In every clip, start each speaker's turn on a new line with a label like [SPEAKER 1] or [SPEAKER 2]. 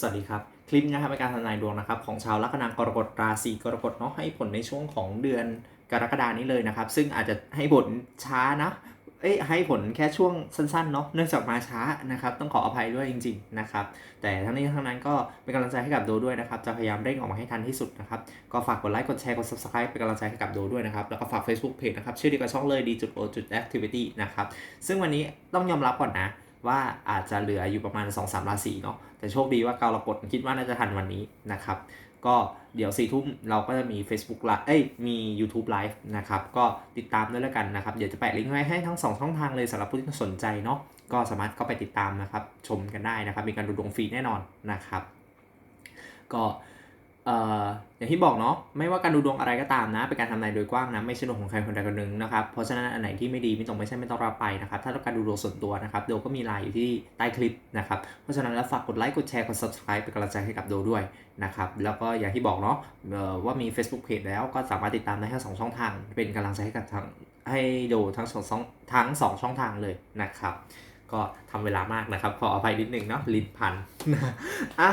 [SPEAKER 1] สวัสดีครับ คลิปนี้นะครับเป็นการทำนายดวงนะครับของชาวลัคนากรกฎราศีกรกฎเนาะให้ผลในช่วงของเดือนกรกฎานี้เลยนะครับ ซึ่งอาจจะให้ผลช้านะเอ้ยให้ผลแค่ช่วงสั้นๆเนาะเนื่องจากมาช้านะครับ ต้องขออภัยด้วยจริง ๆนะครับ แต่ทั้งนี้ทั้งนั้นก็เป็นกำลังใจให้กับโดด้วยนะครับ จะพยายามเร่งออกมาให้ทันที่สุดนะครับ ก็ฝากกดไลค์กดแชร์กด subscribe เป็นกำลังใจให้กับโดด้วยนะครับ แล้วก็ฝาก Facebook Page นะครับ ชื่อเดียวกับช่องเลย d o activity นะครับ ซึ่งวันนี้ต้องยอมรับก่อนนะ ว่าอาจจะเหลืออยู่ประมาณ 2-3 ราศีเนาะแต่โชคดีว่าเกาลกดคิดว่าน่าจะทันวันนี้นะครับ ก็เดี๋ยวสี่ทุ่มเราก็จะมี Facebook ไลฟ์เอ้ยมี YouTube Live นะครับ ก็ติดตามด้วยแล้วกันนะครับ เดี๋ยวจะแปะลิงก์ไว้ให้ทั้ง 2 ช่องทางเลยสำหรับผู้ที่สนใจเนาะก็สามารถเข้าไปติดตามนะครับ ชมกันได้นะครับ มีการดูดวงฟรีแน่นอนนะครับ ก็ อย่างที่บอกเนาะไม่ว่าการดูดวงอะไรก็ตามนะ เป็นการทำนายโดยกว้างนะ ไม่ใช่ดวงของใครคนใดคนหนึ่งนะครับ เพราะฉะนั้นอันไหนที่ไม่ดีไม่ตรงไม่ใช่ไม่ต้องรับไปนะครับ ถ้าต้องการดูดวงส่วนตัวนะครับโดก็มีไลน์อยู่ที่ใต้คลิปนะครับ เพราะฉะนั้นแล้วฝากกดไลค์กดแชร์กด subscribe เป็นกำลังใจให้กับโดด้วยนะครับแล้วก็อย่างที่บอกเนาะว่ามี Facebook Page แล้วก็สามารถติดตามได้ทั้งสองช่องทาง เป็นกำลังใจให้กับทั้งให้โดทั้งสองช่องทั้งสองช่องทางเลยนะครับ ก็ทำเวลามากนะครับขออภัยนิดนึงเนาะลิ้นพันอะ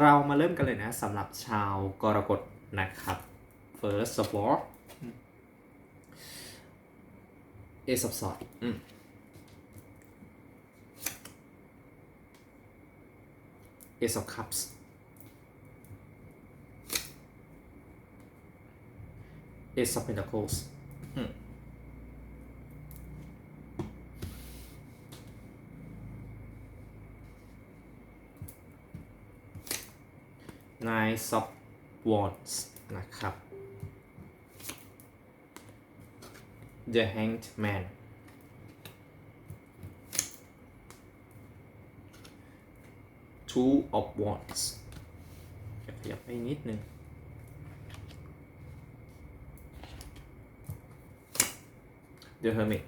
[SPEAKER 1] เรามาเริ่มกันเลยนะสำหรับชาวกรกฎนะครับ first of all Ace of Swords อืม Ace of Cups Ace of Pentacles อืม Nine of Wands นะครับ The Hanged Man Two of Wands ขยับไปนิดนึง The Hermit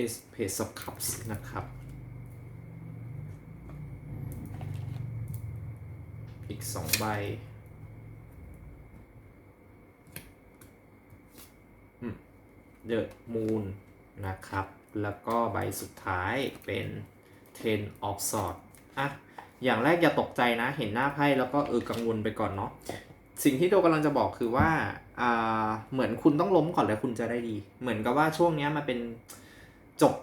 [SPEAKER 1] Ace Page of Cups นะครับ อีกสอง ใบเดอะมูนนะครับ แล้วก็ใบสุดท้ายเป็น Ten of Swords อะ อย่างแรกอย่าตกใจนะ เห็นหน้าไพ่แล้วก็เออกังวลไปก่อนเนาะ สิ่งที่โดกำลังจะบอกคือว่า อ่า เหมือนคุณต้องล้มก่อนแล้วคุณจะได้ดี เหมือนกับว่าช่วงเนี้ยมันเป็นจบ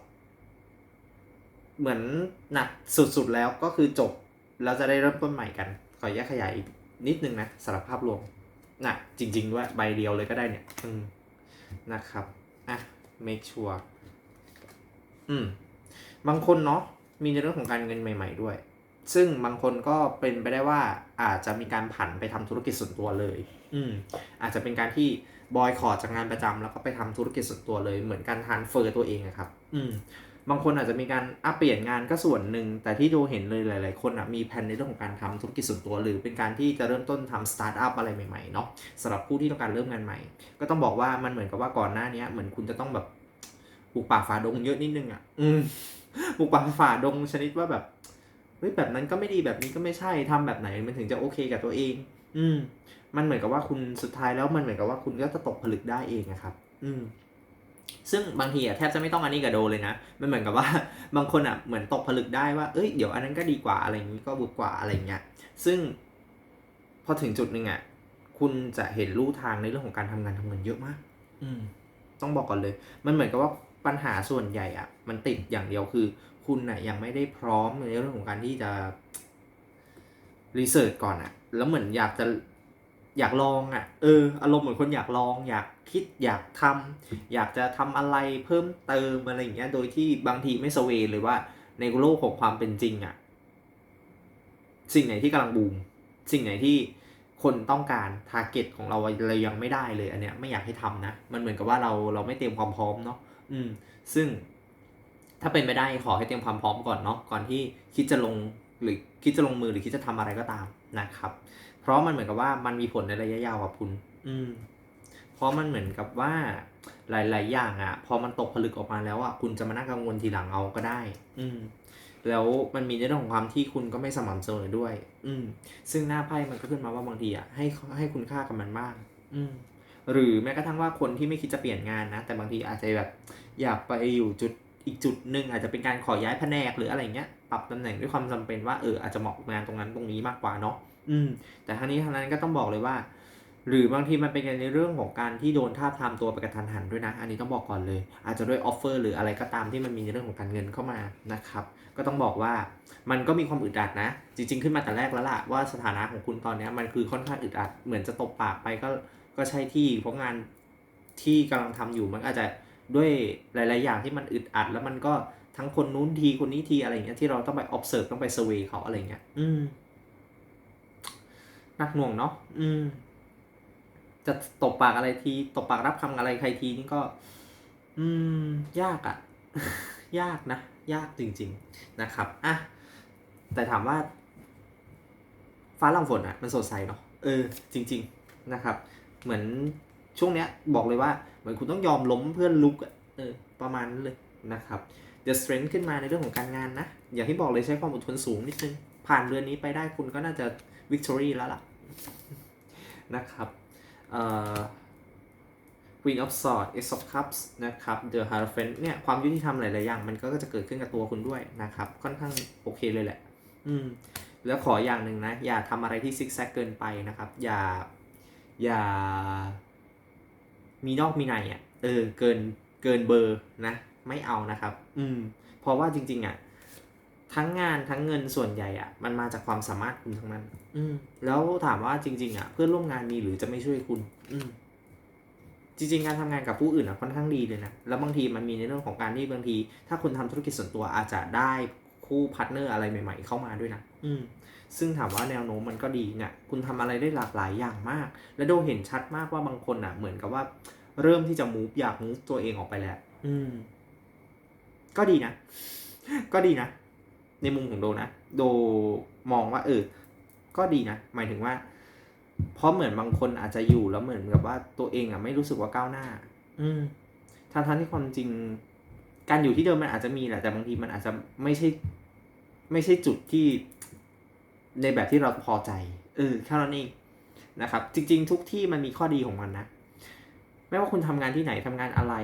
[SPEAKER 1] เหมือนหนักสุดๆแล้วก็คือจบ แล้วจะได้เริ่มต้นใหม่กัน ขอแยกขยายอีกนิดนึงนะสารภาพรวมน่ะจริงๆด้วยใบเดียวเลยก็ได้เนี่ยอืมนะครับอะ make sure อืม บางคนเนาะมีในเรื่องของการเงินใหม่ ๆด้วย ซึ่งบางคนก็เป็นไปได้ว่าอาจจะมีการผันไปทำธุรกิจส่วนตัวเลย อืม อาจจะเป็นการที่บอยคอร์ดจากงานประจำแล้วก็ไปทำธุรกิจส่วนตัวเลย เหมือนการทานเฟอร์ตัวเองอะครับ อืม บางคนอาจจะมีการอัปเปลี่ยนงานก็ส่วนหนึ่ง แต่ที่ดูเห็นเลยหลาย ๆ คนอะมีแผนในเรื่องของการทำธุรกิจส่วนตัว หรือเป็นการที่จะเริ่มต้นทำสตาร์ทอัพอะไรใหม่ ๆ เนาะสำหรับผู้ที่ต้องการเริ่มงานใหม่ ก็ต้องบอกว่ามันเหมือนกับว่าก่อนหน้านี้เหมือนคุณจะต้องแบบปลูกป่าฝ่าดงเยอะนิดนึงอะ อืมปลูกป่าฝ่าดงชนิดว่าแบบเฮ้ยแบบนั้นก็ไม่ดีแบบนี้ก็ไม่ใช่ทำแบบไหนมันถึงจะโอเคกับตัวเอง อืม มันเหมือนกับว่าคุณสุดท้ายแล้วมันเหมือนกับว่าคุณก็จะตกผลึกได้เองอะครับ อืม ซึ่งบางทีอะแทบจะไม่ต้องอันนี้กับโดเลยนะ มันเหมือนกับว่าบางคนอะเหมือนตกผลึกได้ว่า เอ้ยเดี๋ยวอันนั้นก็ดีกว่าอะไรอย่างนี้ก็บุกกว่าอะไรอย่างเงี้ย ซึ่งพอถึงจุดหนึ่งอะคุณจะเห็นลู่ทางในเรื่องของการทำงานทำเงินเยอะมาก อืม ต้องบอกก่อนเลย มันเหมือนกับว่าปัญหาส่วนใหญ่อะมันติดอย่างเดียวคือ คุณน่ะยังไม่ได้พร้อมในเรื่องของการที่จะรีเสิร์ชก่อนอะแล้วเหมือนอยากจะ อยากลองอะ่ะ เออ อารมณ์เหมือนคนอยากลอง อยากคิดอยากทำอยากจะทำอะไรเพิ่มเติมอะไรอย่างเงี้ย โดยที่บางทีไม่สเวยเลยว่า ในโลกของความเป็นจริงอะ่ะ สิ่งไหนที่กำลังบูม สิ่งไหนที่คนต้องการทาร์เก็ตของเราเรายังไม่ได้เลย อันเนี้ยไม่อยากให้ทำนะ มันเหมือนกับว่าเราเราไม่เตรียมความพร้อมเนาะ อืม ซึ่งถ้าเป็นไปได้ขอให้เตรียมความพร้อมก่อนเนาะ ก่อนที่คิดจะลงหรือคิดจะลงมือหรือคิดจะทำอะไรก็ตาม นะครับ เพราะมันเหมือนกับว่ามันมีผลในระยะยาวกับคุณ อืมเพราะมันเหมือนกับว่าหลาย ๆ อย่างอะ่ะ พอมันตกผลึกออกมาแล้วอะ่ะคุณจะมานั่งกังวลทีหลังเอาก็ได้ อืมแล้วมันมีในเรื่องของความที่คุณก็ไม่สม่ำเสมอด้วย อืม ซึ่งหน้าไพ่มันก็ขึ้นมาว่าบางทีอะ่ะให้ให้คุณค่ากับมันบ้างอืม หรือแม้กระทั่งว่าคนที่ไม่คิดจะเปลี่ยนงานนะ แต่บางทีอาจจะแบบอยากไปอยู่จุด อีกจุดหนึ่งอาจจะเป็นการขอย้ายแผนกหรืออะไรเงี้ยปรับตำแหน่งด้วยความจำเป็นว่าเอออาจจะเหมาะงานตรงนั้นตรงนี้มากกว่าเนาะอืม แต่ทั้งนี้ทั้งนั้นก็ต้องบอกเลยว่า หรือบางทีมันเป็นในเรื่องของการที่โดนท่าทามตัวไปกระทันหันด้วยนะ อันนี้ต้องบอกก่อนเลย อาจจะด้วยออฟเฟอร์หรืออะไรก็ตามที่มันมีในเรื่องของการเงินเข้ามานะครับ ก็ต้องบอกว่ามันก็มีความอึดอัดนะ จริง ๆ ขึ้นมาแต่แรกแล้วล่ะว่าสถานะของคุณตอนนี้มันคือค่อนข้างอึดอัดเหมือนจะตบปากไปก็ก็ใช่ที่เพราะงานที่กำลังทำอยู่มันอาจจะ ด้วยหลาย ๆ อย่างที่มันอึดอัด แล้วมันก็ทั้งคนนู้นทีคนนี้ทีอะไรอย่างเงี้ยที่เราต้องไป observe ต้องไป survey เขาอะไรเงี้ย อืมหนักหน่วงเนาะอืม จะตบปากอะไรทีตบปากรับคำอะไรใครทีนี่ก็ อืม ยากอะยากนะ ยากจริง ๆ นะครับอะแต่ถามว่า ฟ้าหลังฝนอะ มันสดใสเนาะเออ จริง ๆ นะครับ เหมือนช่วงเนี้ย บอกเลยว่า เหมือนคุณต้องยอมล้มเพื่อลุกอะเออประมาณนั้นเลยนะครับ The strength ขึ้นมาในเรื่องของการงานนะ อย่างที่บอกเลยใช้ความอดทนสูงนิดนึง ผ่านเดือนนี้ไปได้คุณก็น่าจะ victory แล้วล่ะ นะครับเอ่อ Queen of Swords Ace of Cups นะครับ The Hierophant เนี่ย ความยุติธรรมหลาย ๆ อย่าง มันก็จะเกิดขึ้นกับตัวคุณด้วยนะครับ ค่อนข้างโอเคเลยแหละ อืม แล้วขออย่างหนึ่งนะ อย่าทำอะไรที่ซิกแซกเกินไปนะครับ อย่า อย่า มีนอกมีในอะเออเกินเกินเบอร์นะ ไม่เอานะครับ อืม เพราะว่าจริง ๆอะทั้งงานทั้งเงินส่วนใหญ่อะมันมาจากความสามารถคุณทั้งนั้น อืม แล้วถามว่าจริง ๆ อะ เพื่อนร่วมงานมีหรือจะไม่ช่วยคุณ อืม จริง ๆ การทำงานกับผู้อื่นอะค่อนข้างดีเลยนะ แล้วบางทีมันมีในเรื่องของการที่บางที ถ้าคุณทำธุรกิจส่วนตัวอาจจะได้ คู่พาร์ทเนอร์อะไรใหม่ ๆ เข้ามาด้วยนะอืมซึ่งถามว่าแนวโน้มมันก็ดีเนี่ยคุณทำอะไรได้หลากหลายอย่างมาก และโดเห็นชัดมากว่าบางคนอะ เหมือนกับว่า เริ่มที่จะมูฟอยากมูฟตัวเองออกไปแล้ว อืม ก็ดีนะ ก็ดีนะ ในมุมของโดนะ โดมองว่า เออ ก็ดีนะ หมายถึงว่า เพราะเหมือนบางคนอาจจะอยู่แล้วเหมือนกับว่าตัวเองอะไม่รู้สึกว่าก้าวหน้า อืมทั้งทั้งที่ความจริง การอยู่ที่เดิมมันอาจจะมีแหละ แต่บางทีมันอาจจะไม่ใช่ ไม่ใช่จุดที่ในแบบที่เราพอใจเออแค่นั้นเองนะครับ จริง ๆ ทุกที่มันมีข้อดีของมันนะ ไม่ว่าคุณทำงานที่ไหนทำงานอะไร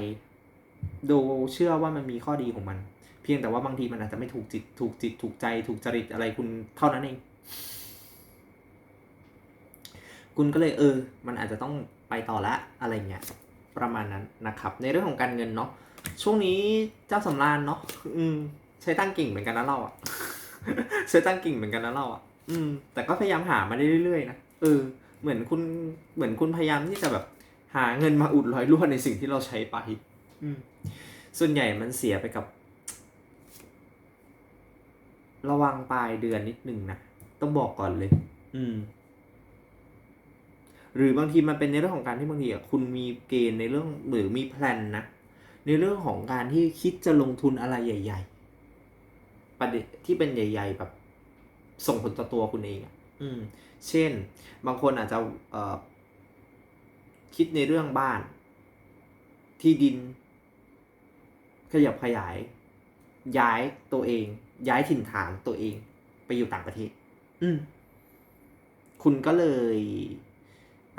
[SPEAKER 1] โดเชื่อว่ามันมีข้อดีของมัน เพียงแต่ว่าบางทีมันอาจจะไม่ถูกจิตถูกจิตถูกใจ ถูกจริตอะไรคุณเท่านั้นเอง คุณก็เลยเออ มันอาจจะต้องไปต่อละอะไรเงี้ยประมาณนั้นนะครับ ในเรื่องของการเงินเนาะช่วงนี้เจ้าสำราญเนาะอืมใช้ตั้งกิ่งเหมือนกันนะเราอะ ใช้ตั้งกิ่งเหมือนกันนะเราอะอืม แต่ก็พยายามหามาได้เรื่อยๆนะเออ เหมือนคุณเหมือนคุณพยายามที่จะแบบ หาเงินมาอุดรอยรั่วในสิ่งที่เราใช้ไปอืม ส่วนใหญ่มันเสียไปกับ ระวังปลายเดือนนิดนึงนะต้องบอกก่อนเลย อืม หรือบางทีมันเป็นในเรื่องของการที่บางทีอะคุณมีเกณฑ์ในเรื่องหรือมีแพลนนะในเรื่องของการที่คิดจะลงทุนอะไรใหญ่ ๆ ประเด็นที่เป็นใหญ่ ๆ แบบ ส่งผลต่อตัวคุณเองอืม เช่น บางคนอาจจะเอ่อคิดในเรื่องบ้าน ที่ดิน ขยับขยาย ย้ายตัวเอง ย้ายถิ่นฐานตัวเอง ไปอยู่ต่างประเทศ อืม คุณก็เลย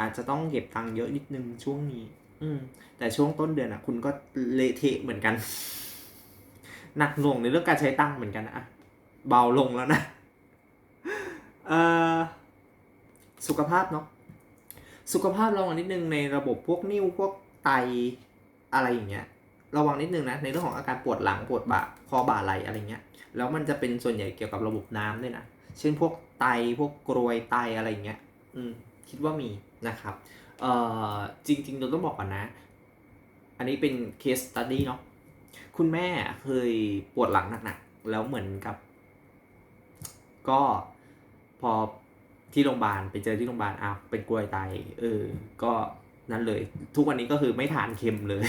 [SPEAKER 1] อาจจะต้องเก็บตังค์เยอะนิดนึงช่วงนี้ อืม แต่ช่วงต้นเดือนอะ คุณก็เละเทะเหมือนกัน หนักหน่วงในเรื่องการใช้ตังค์เหมือนกันนะเบาลงแล้วนะเออสุขภาพเนาะสุขภาพระวังนิดนึงในระบบพวกนิ้วพวกไตอะไรอย่างเงี้ยระวังนิดนึงนะในเรื่องของอาการปวดหลังปวดบ่าคอบ่าไหลอะไรเงี้ยแล้วมันจะเป็นส่วนใหญ่เกี่ยวกับระบบน้ำด้วยนะเช่นพวกไตพวกกรวยไตอะไรอย่างเงี้ยอืมคิดว่ามีนะครับเอ่อจริงๆเราต้องบอกก่อนนะ อันนี้เป็นเคสตัดดี้เนาะ คุณแม่เคยปวดหลังหนักๆแล้วเหมือนกับ ก็พอที่โรงพยาบาลไปเจอที่โรงพยาบาลอ้าวเป็นกล้วยไตเออ ก็นั่นเลย ทุกวันนี้ก็คือไม่ทานเค็มเลย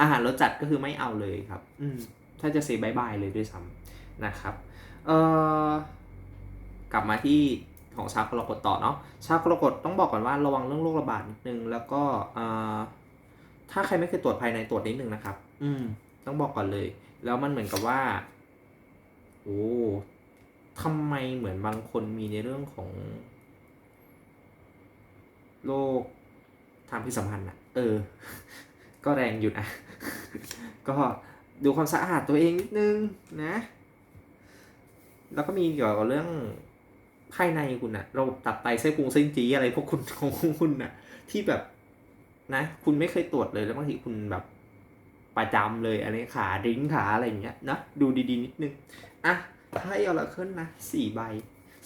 [SPEAKER 1] อาหารรสจัดก็คือไม่เอาเลยครับ อืมถ้าจะเซบายบายเลยด้วยซ้ำนะครับ เอ่อกลับมาที่ของชาวกรกฎต่อเนาะชาวกรกฎต้องบอกก่อนว่าระวังเรื่องโรคระบาดนิดนึงแล้วก็เอ่อถ้าใครไม่เคยตรวจภายในตรวจนิดนึงนะครับ อืม ต้องบอกก่อนเลย แล้วมันเหมือนกับว่า โอ้ทำไมเหมือนบางคนมีในเรื่องของโรคทางพิสัมพันธ์อะเออ ก็แรงอยู่นะ ก็ดูความสะอาดตัวเองนิดนึงนะ แล้วก็มีเกี่ยวกับเรื่องภายในคุณอะเระบบตับไตไส้พุงเส้นจีอะไรพวกคุณของคุณอะที่แบบนะ คุณไม่เคยตรวจเลยแล้วบางทีคุณแบบ ประจำเลยอันนี้ขาดิ้งขาอะไรอย่างเงี้ยนะดูดีๆนิดนึง อะให้เอละขึ้นนะสี่ใบ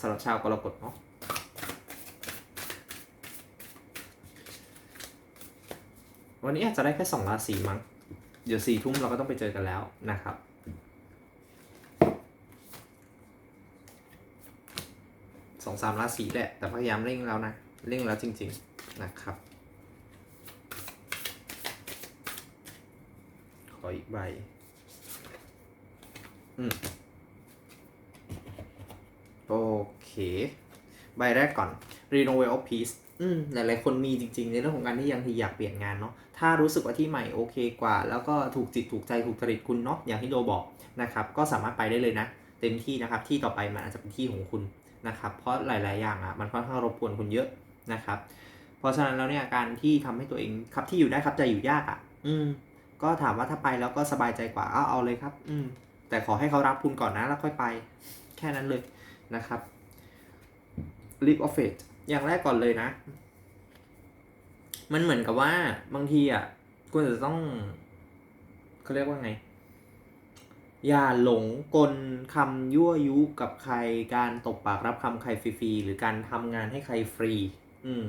[SPEAKER 1] สำหรับชาวกรกฎเนาะวันนี้อาจจะได้แค่สองราศีมั้ง เดี๋ยวสี่ทุ่มเราก็ต้องไปเจอกันแล้วนะครับ สองสามราศีแหละ แต่พยายามเร่งแล้วนะ เร่งแล้วจริง ๆ นะครับ ออีกใบ อืม โอเค ใบแรกก่อน Renewal of Peace อืม หลายๆ คนมีจริง ๆ ในเรื่องของการที่ยังที่อยากเปลี่ยนงานเนาะ ถ้ารู้สึกว่าที่ใหม่โอเคกว่า แล้วก็ถูกจิตถูกใจถูกจริตคุณเนาะ อย่างที่โดบอกนะครับ ก็สามารถไปได้เลยนะ เต็มที่นะครับ ที่ต่อไปมันอาจจะเป็นที่ของคุณนะครับ เพราะหลาย ๆ อย่างอะ มันค่อนข้างรบกวนคุณเยอะนะครับ เพราะฉะนั้นแล้วเนี่ย การที่ทำให้ตัวเองครับที่อยู่ได้ครับใจอยู่ยากอะ อืม ก็ถามว่าถ้าไปแล้วก็สบายใจกว่าเอาเอาเลยครับ อืม แต่ขอให้เขารับคุณก่อนนะแล้วค่อยไป แค่นั้นเลยนะครับ leap of faith อย่างแรกก่อนเลยนะ มันเหมือนกับว่าบางทีอะคุณจะต้องเขาเรียกว่าไง อย่าหลงกลคำยั่วยุกับใคร การตบปากรับคำใครฟรีๆหรือการทำงานให้ใครฟรี อืม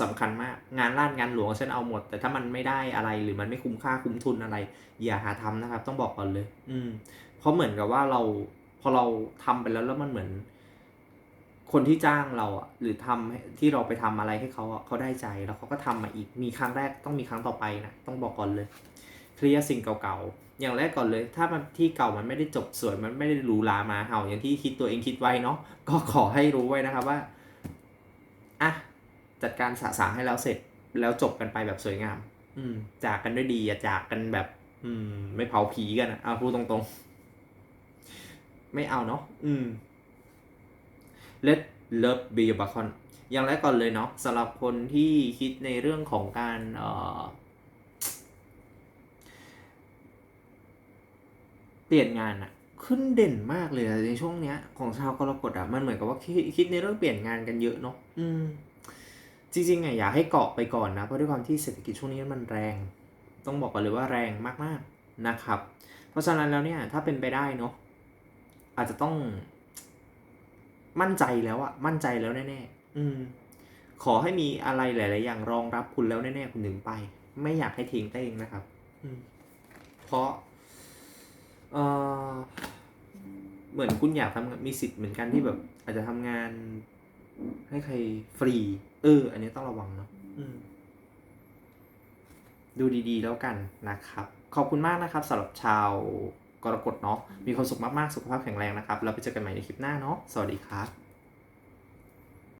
[SPEAKER 1] สำคัญมากงานร้านงานหลวงฉันเอาหมด แต่ถ้ามันไม่ได้อะไรหรือมันไม่คุ้มค่าคุ้มทุนอะไร อย่าหาทำนะครับ ต้องบอกก่อนเลย อืม เพราะเหมือนกับว่าเราพอเราทำไปแล้วแล้วมันเหมือน คนที่จ้างเราอะ หรือทำให้ที่เราไปทำอะไรให้เขาอะเขาได้ใจแล้วเขาก็ทำมาอีกมีครั้งแรกต้องมีครั้งต่อไปนะต้องบอกก่อนเลยเคลียร์สิ่งเก่าๆอย่างแรกก่อนเลย ถ้ามันที่เก่ามันไม่ได้จบสวยมันไม่ได้หรูหรามาเห่าอย่างที่คิดตัวเองคิดไว้เนาะก็ขอให้รู้ไว้นะครับว่าอะ จัดการสะสางให้แล้วเสร็จแล้วจบกันไปแบบสวยงาม อืม จากกันด้วยดีอย่าจากกันแบบ อืม ไม่เผาผีกันอะเอาพูดตรงๆ ไม่เอาเนาะอืม Let love be your beacon อย่างแรกก่อนเลยเนาะสำหรับคนที่คิดในเรื่องของการเอ่อเปลี่ยนงานอะขึ้นเด่นมากเลยอะในช่วงเนี้ย ของชาวกรกฎอะมันเหมือนกับว่าคิดคิดในเรื่องเปลี่ยนงานกันเยอะเนาะอืม จริงๆอะอยากให้เกาะไปก่อนนะ เพราะด้วยความที่เศรษฐกิจช่วงนี้มันแรง ต้องบอกก่อนเลยว่าแรงมากๆนะครับ เพราะฉะนั้นแล้วเนี่ยถ้าเป็นไปได้เนาะอาจจะต้อง มั่นใจแล้วอะมั่นใจแล้วแน่ๆอืม ขอให้มีอะไรหลาย ๆ อย่างรองรับคุณแล้วแน่ๆคุณถึงไป ไม่อยากให้ทิ้งเต้งนะครับ อืม เพราะเออเหมือนคุณอยากทำมีสิทธิ์เหมือนกันที่แบบ อาจจะทำงาน ให้ใครฟรี เออ อันนี้ต้องระวังเนาะอืมดูดีๆแล้วกันนะครับ ขอบคุณมากนะครับสำหรับชาวกรกฎเนาะมีความสุขมากๆ สุขภาพแข็งแรงนะครับแล้วไปเจอกันใหม่ในคลิปหน้าเนาะสวัสดีครับ